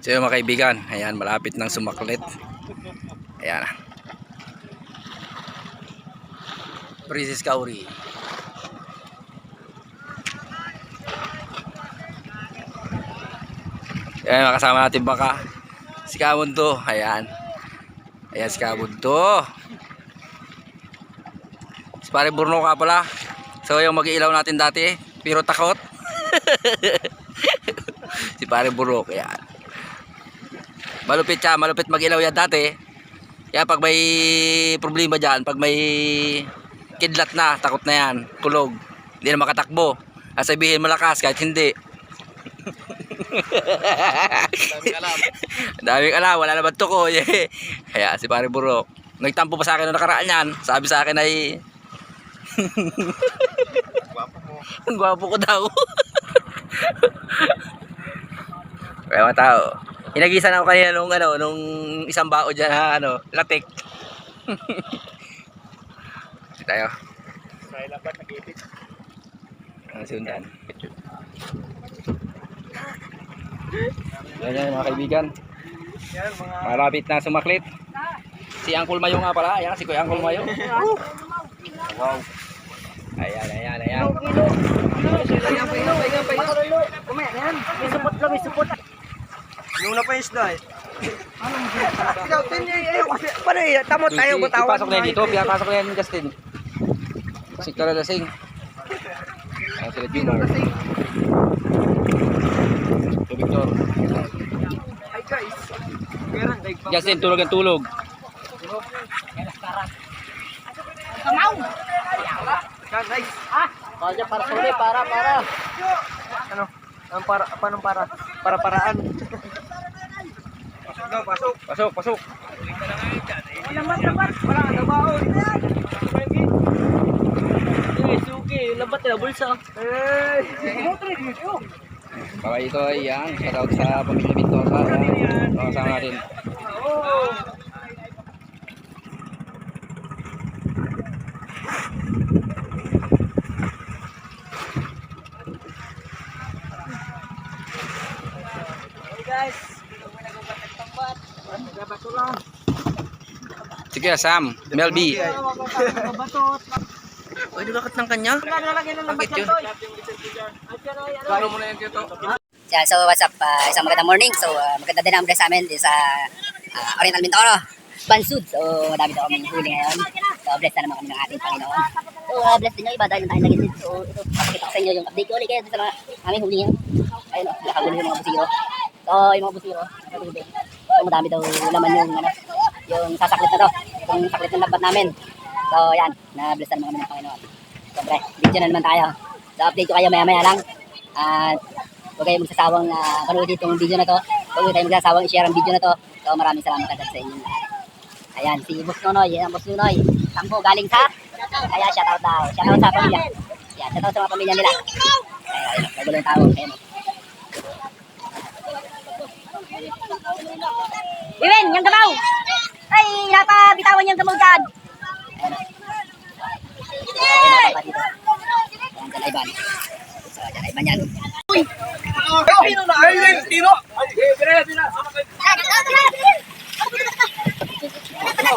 So yun mga kaibigan, ayan malapit ng sumaklit. Ayan. Princess Kauri. Ayan makasama natin baka si Kamundo. Ayan. Ayan si Kamundo. Si pare Burno ka pala. So yung mag-iilaw natin dati, pero takot. si pare Burok, ayan. Malupit siya, malupit mag-ilaw yan dati. Kaya pag may problema dyan, pag may kidlat na, takot na yan, kulog. Hindi na makatakbo. Sabihin malakas kahit hindi. Daming alam, wala naman tukoy. Kaya si pare Burok. Nagtampo pa sa akin noong nakaraan yan. Sabi sa akin ay... Ang gwapo ko daw. Kaya mga tao. Inagisan ako kanina nung ano, nung isang bao dyan ha, ano, latik. Ito tayo. Dahil labat nag-ibig. Ang sundan. Yan yan mga kaibigan. Yan mga Malapit na sumaklit. Si Uncle Mayo nga pala. Ayan, si Kuya Uncle Mayo. Wow. Ayan, ayan, ayan. Yung na pa yung isda eh. Paano yun? Tamo tayo, batawan. Ipasok na yan dito. Pinapasok na yan ni Justin. Si Tara Lasing. Ayan sila Jumar. Si Victor. Ay guys. Justin, tulog ang tulog. Yan, nice. Kaya para suli, para, para. Ano? Ang para, paano para? Para paraan. Pasok daw, pasok. Pasok, pasok. Lamat, lamat. Wala ka nabaon. Eh, suki, labat na bulsa. Eh. Baka ito ay yan. Shoutout sa pamilya Mendoza. Ayan. Kasama natin. Oo. Hey guys. Sige, Sam. Mel B. Ay, nulakat ng kanya. Bakit yun? Ano mo na yan dito? Yeah, so what's up? Uh, isang magandang morning. So uh, maganda din ang bless sa amin din sa uh, Oriental Mindoro. Bansud. So madami daw kaming huli ngayon. So bless na naman kami ng ating Panginoon. So uh, bless din nyo iba dahil tayo naging So ito, papakita ko sa inyo yung update ko ulit kayo sa mga aming huli ngayon. Ayun o, nakagulo yung mga busiro. So yung mga busiro, nakatubig. So madami daw laman yung ano, yung sasaklit na to. Yung saklit ng labat namin. So yan, na bless na naman kami ng Panginoon. Siyempre, video na naman tayo. So update ko kayo maya maya lang. At huwag kayong magsasawang uh, panood itong video na to. Huwag kayong magsasawang i-share ang video na to. So maraming salamat agad sa lahat. Ayan, si Boss Nonoy, yan ang Boss Nonoy. Sampo, galing sa? Kaya shoutout daw. Shoutout sa pamilya. Yan, shoutout sa mga pamilya nila. Ayun, nagulo yung tao. Ayun. Iwen, yung gabaw! Ay, napabitawan yung gabaw dyan. Ayun. Ayun, napapa dito. Ayan, dyan ay. So, dyan ay ban yan.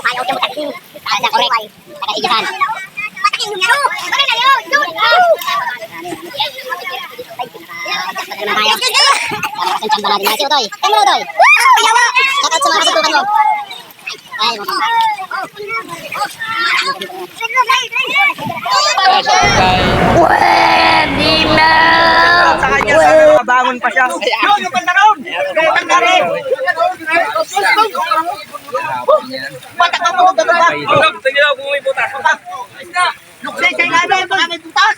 Ayaw siya magkakasin. Kaya siya correct. Kakasigasan. Tsamba natin. Nasi, Utoy. Ay mo, Utoy. Shoutout sa mga kasutukan mo. Ay, mo. Guys, guys. Sa kanya, sana nakabangon pa siya. Yun, yung pantalon! Yung pantalon! Bata ka mo, gano'n ba? Tingnan ako kung may butas. Luksay sa ilalim, baka may butas!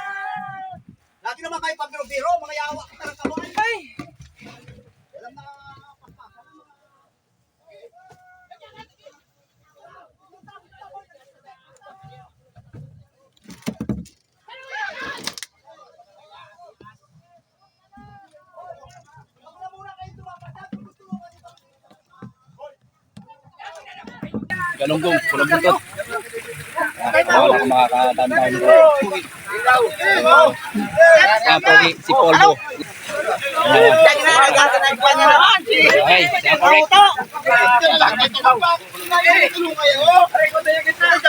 Lagi naman kayo pabiro-biro, mga yawa ka talaga mo. Ay! Alam na, Galunggong, pulang buntot. Wala akong makakatanda nito. Ah, pogi, si Polvo. Okay, si Aporek.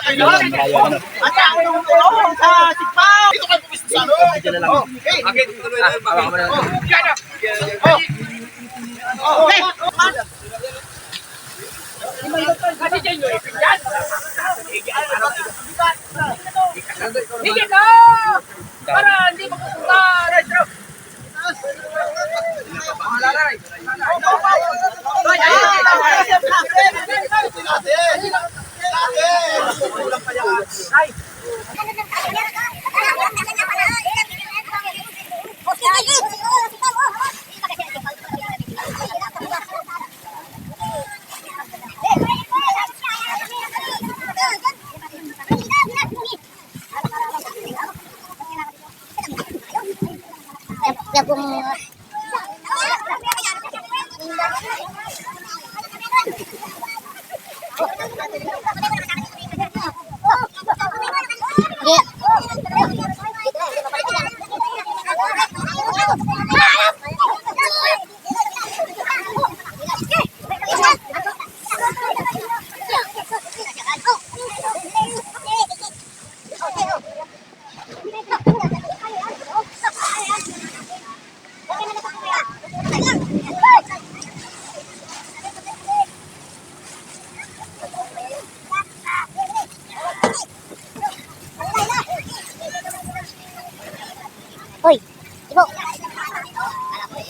Ayun, malayo ano. Diyan na lang. Ah, hawakan mo na lang. Higit na! Para hindi mapupunta retro. Ya kung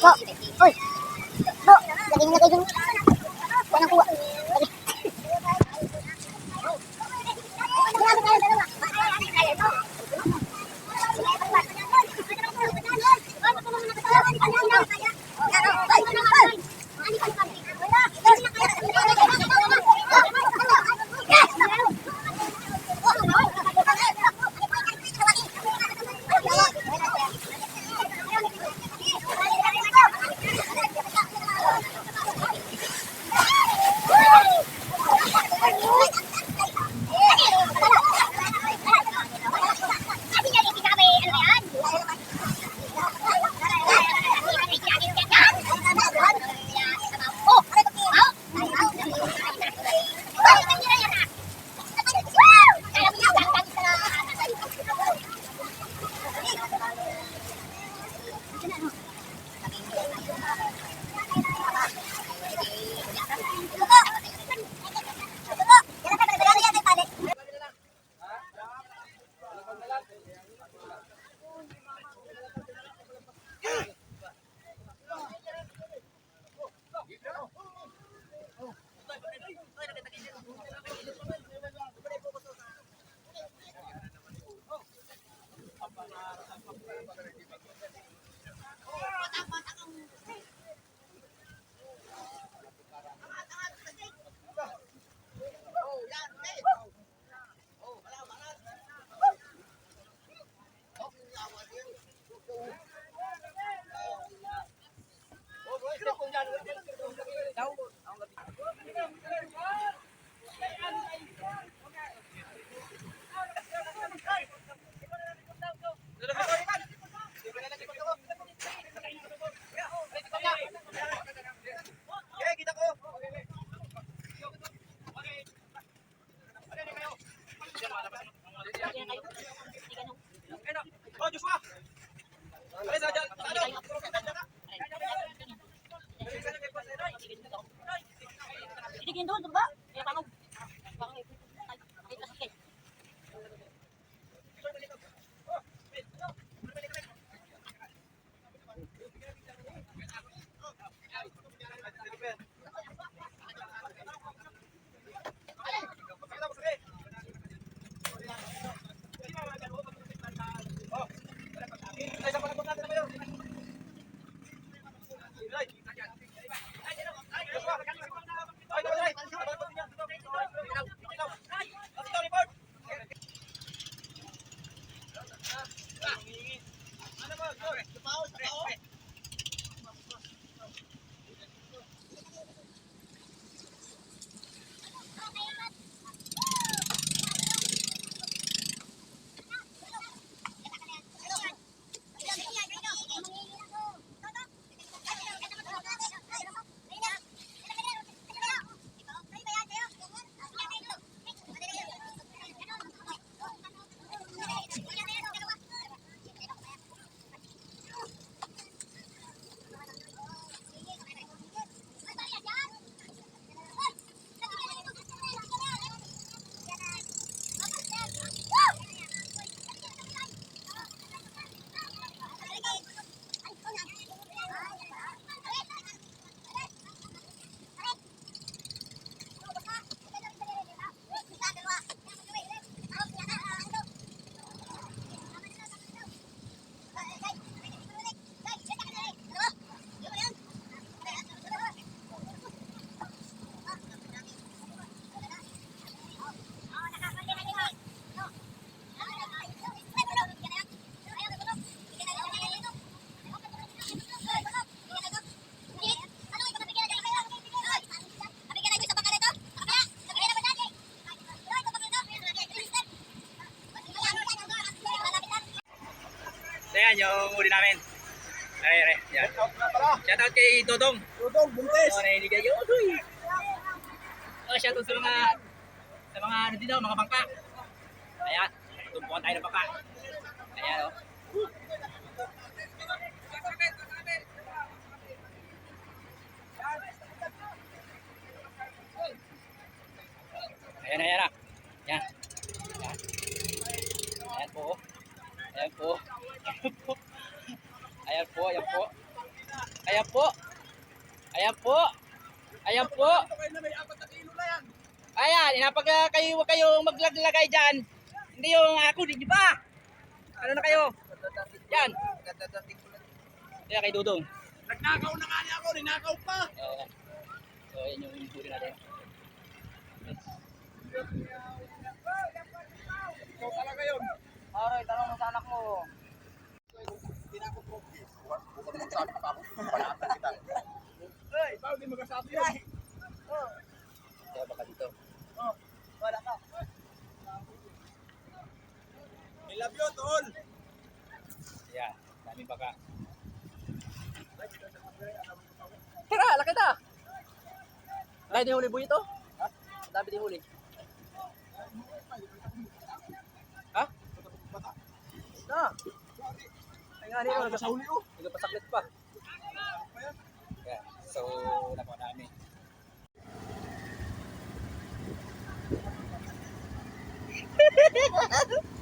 Bo, hoy. Bo, lagi na kayo dun. Ano ba? Go! Tapaw! Tapaw! Yung uli namin. Ay, ay, yan. Shout out kay Dodong. Dudong, buntis. Oh, nainig kayo. Oh, shout out sa mga sa mga ano dito, mga bangka. Ayan, tumpukan tayo ng bangka. Ayan, oh. Ayan, ayan, ah. Yan. Yan. Ayan po. oh. Ayan po. Ayan po, ayan po. Ayan po. Ayan po. Ayan po. Ayan, inapag uh, kayo huwag kayong maglaglagay dyan. Hindi yung ako, di ba? Ano na kayo? Yan. Kaya kay Dudong. Nagnakaw na nga niya ako, ninakaw pa. So, yan yung huli natin. Ikaw talaga yun. Aray, tanong mo sa anak mo. Hey, bakit di magkasabi yun? Kaya baka dito. Wala ka. I love you, tol. Ayan, daming baka. Tara, laki na! Laki din huli buhay ito? Ha? Dami din huli. Ha? Na! Ay nga nito, oh. nagpasaklit pa. So nakuha namin.